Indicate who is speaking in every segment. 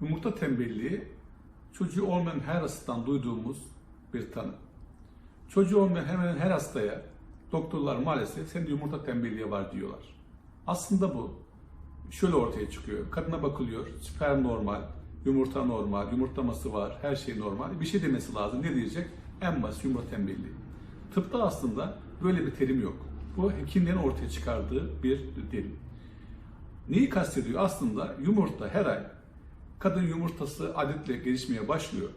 Speaker 1: Yumurta tembelliği çocuğu olmayan her hastadan duyduğumuz bir tanı. Çocuğu olmayan hemen her hastaya doktorlar maalesef senin yumurta tembelliği var diyorlar. Aslında bu şöyle ortaya çıkıyor. Kadına bakılıyor, sperm normal, yumurta normal, yumurtlaması var, her şey normal. Bir şey demesi lazım. Ne diyecek? En basit yumurta tembelliği. Tıpta aslında böyle bir terim yok. Bu hekimlerin ortaya çıkardığı bir terim. Neyi kastediyor? Aslında yumurta her ay kadın yumurtası adetle gelişmeye başlıyor.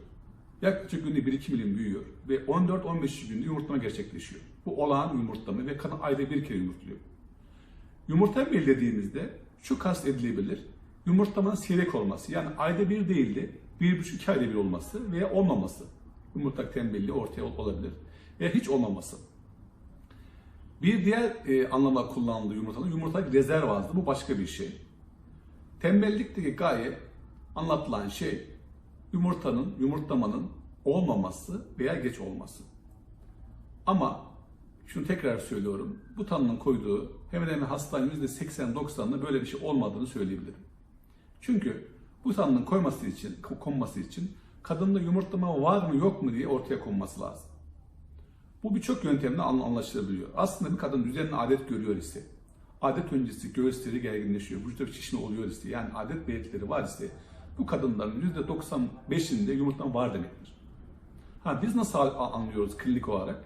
Speaker 1: Yaklaşık günde 1-2 milim büyüyor ve 14-15 günde yumurtlama gerçekleşiyor. Bu olağan yumurtlama ve kadın ayda bir kere yumurtluyor. Yumurta belirlediğimizde şu kast edilebilir. Yumurtlamanın seyrek olması yani ayda bir değil de bir buçuk iki ayda bir olması veya olmaması. Yumurta tembelliği ortaya ol- olabilir. Veya hiç olmaması. Bir diğer e, anlamda kullanıldığı yumurtanın yumurta rezerv azlığı bu başka bir şey. Tembellikteki gaye anlatılan şey yumurtanın, yumurtlamanın olmaması veya geç olması. Ama şunu tekrar söylüyorum. Bu tanının koyduğu hemen hemen hastanın %80-90'ında böyle bir şey olmadığını söyleyebilirim. Çünkü bu tanının koyması için, konması için kadında yumurtlama var mı yok mu diye ortaya konması lazım. Bu birçok yöntemle an- anlaşılabiliyor. Aslında bir kadın düzenli adet görüyor ise, adet öncesi göğüsleri gerginleşiyor, vücutta bir şişme oluyor ise, yani adet belirtileri var ise, bu kadınların %95'inde yumurtlama var demektir. Ha, biz nasıl anlıyoruz klinik olarak?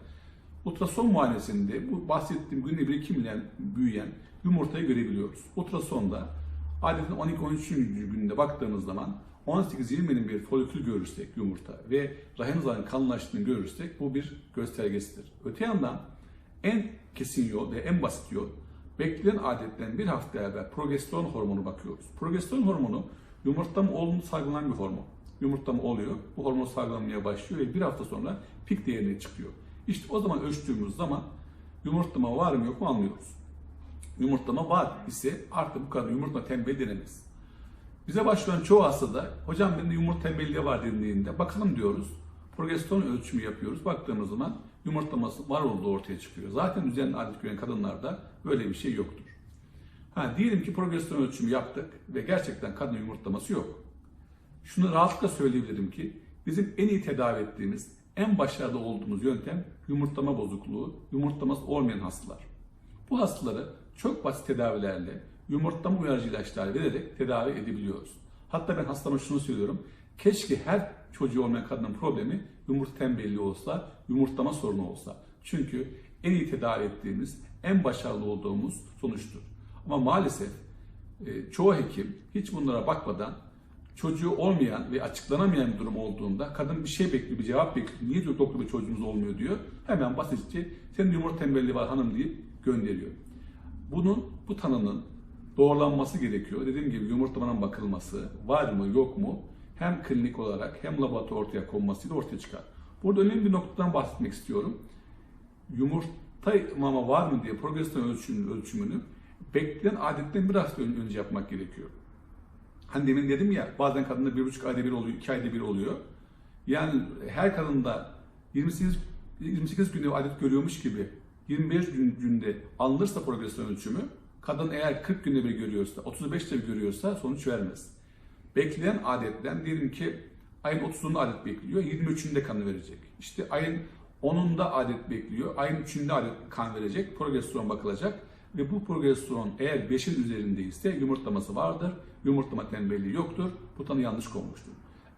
Speaker 1: Ultrason muayenesinde bu bahsettiğim günde bir iki milyon büyüyen yumurtayı görebiliyoruz. Ultrasonda adetin 12-13. günde baktığımız zaman 18-20'nin bir folikül görürsek yumurta ve rahim zarının kalınlaştığını görürsek bu bir göstergesidir. Öte yandan en kesin yol ve en basit yol bekleyen adetten bir hafta evvel progesteron hormonu bakıyoruz. Progesteron hormonu yumurtlama olduğunu salgılanan bir hormon. Yumurtlama oluyor, bu hormon salgılanmaya başlıyor ve bir hafta sonra pik değerine çıkıyor. İşte o zaman ölçtüğümüz zaman yumurtlama var mı yok mu anlıyoruz. Yumurtlama var ise artık bu kadar yumurtlama tembelliği denemez. Bize başvuran çoğu hastada hocam bende yumurta tembelliği var denildiğinde bakalım diyoruz. Progesteron ölçümü yapıyoruz. Baktığımız zaman yumurtlaması var olduğu ortaya çıkıyor. Zaten düzenli adet gören kadınlarda böyle bir şey yoktur. Ha, diyelim ki progesteron ölçümü yaptık ve gerçekten kadın yumurtlaması yok. Şunu rahatlıkla söyleyebilirim ki bizim en iyi tedavi ettiğimiz, en başarılı olduğumuz yöntem yumurtlama bozukluğu, yumurtlaması olmayan hastalar. Bu hastaları çok basit tedavilerle, yumurtlama uyarıcı ilaçlar vererek tedavi edebiliyoruz. Hatta ben hastama şunu söylüyorum, keşke her çocuğu olmayan kadının problemi yumurta tembelliği olsa, yumurtlama sorunu olsa. Çünkü en iyi tedavi ettiğimiz, en başarılı olduğumuz sonuçtur. Ama maalesef e, çoğu hekim hiç bunlara bakmadan çocuğu olmayan ve açıklanamayan bir durum olduğunda kadın bir şey bekliyor, bir cevap bekliyor. Niye diyor doktor bey çocuğumuz olmuyor diyor. Hemen basitçe senin yumurta tembelliği var hanım deyip gönderiyor. Bunun, bu tanının doğrulanması gerekiyor. Dediğim gibi yumurtlamanın bakılması, var mı yok mu hem klinik olarak hem laboratuvar ortaya konmasıyla ortaya çıkar. Burada önemli bir noktadan bahsetmek istiyorum. Yumurta mama var mı diye progesteron ölçümünü, ölçümünü bekleyen adetten bir hafta ön- önce yapmak gerekiyor. Hani demin dedim ya bazen kadında bir buçuk ayda bir oluyor, iki ayda bir oluyor. Yani her kadında 28 28 günde adet görüyormuş gibi 25 gün, günde alınırsa progesteron ölçümü kadın eğer 40 günde bir görüyorsa, 35'te bir görüyorsa sonuç vermez. Bekleyen adetten diyelim ki ayın 30'unda adet bekliyor, 23'ünde kan verecek. İşte ayın 10'unda adet bekliyor, ayın 3'ünde adet kan verecek, progesteron bakılacak ve bu progesteron eğer 5'in üzerindeyse yumurtlaması vardır, yumurtlama tembelliği yoktur, bu tanı yanlış konmuştur.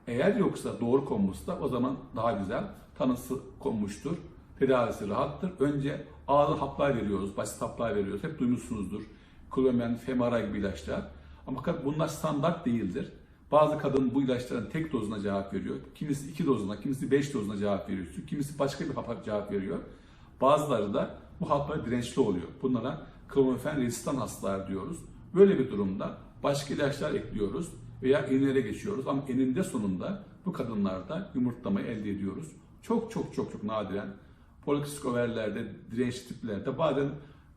Speaker 1: Eğer yoksa doğru konmuşsa o zaman daha güzel tanısı konmuştur, tedavisi rahattır. Önce ağır haplar veriyoruz, basit haplar veriyoruz, hep duymuşsunuzdur. Klomen, Femara gibi ilaçlar. Ama bunlar standart değildir. Bazı kadın bu ilaçların tek dozuna cevap veriyor. Kimisi iki dozuna, kimisi beş dozuna cevap veriyor. Kimisi başka bir hapa cevap veriyor. Bazıları da bu haplara dirençli oluyor. Bunlara klomifen rezistan hastalar diyoruz. Böyle bir durumda başka ilaçlar ekliyoruz veya enlere geçiyoruz. Ama eninde sonunda bu kadınlarda yumurtlamayı elde ediyoruz. Çok çok çok çok nadiren polikistik overlerde, dirençli tiplerde bazen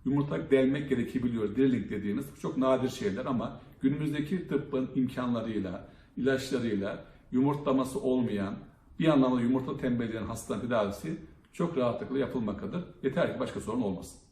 Speaker 1: yumurta delmek gerekebiliyor. Drilling dediğimiz çok nadir şeyler ama günümüzdeki tıbbın imkanlarıyla, ilaçlarıyla yumurtlaması olmayan, bir anlamda yumurta tembelleyen hastanın tedavisi çok rahatlıkla yapılmaktadır. Yeter ki başka sorun olmasın.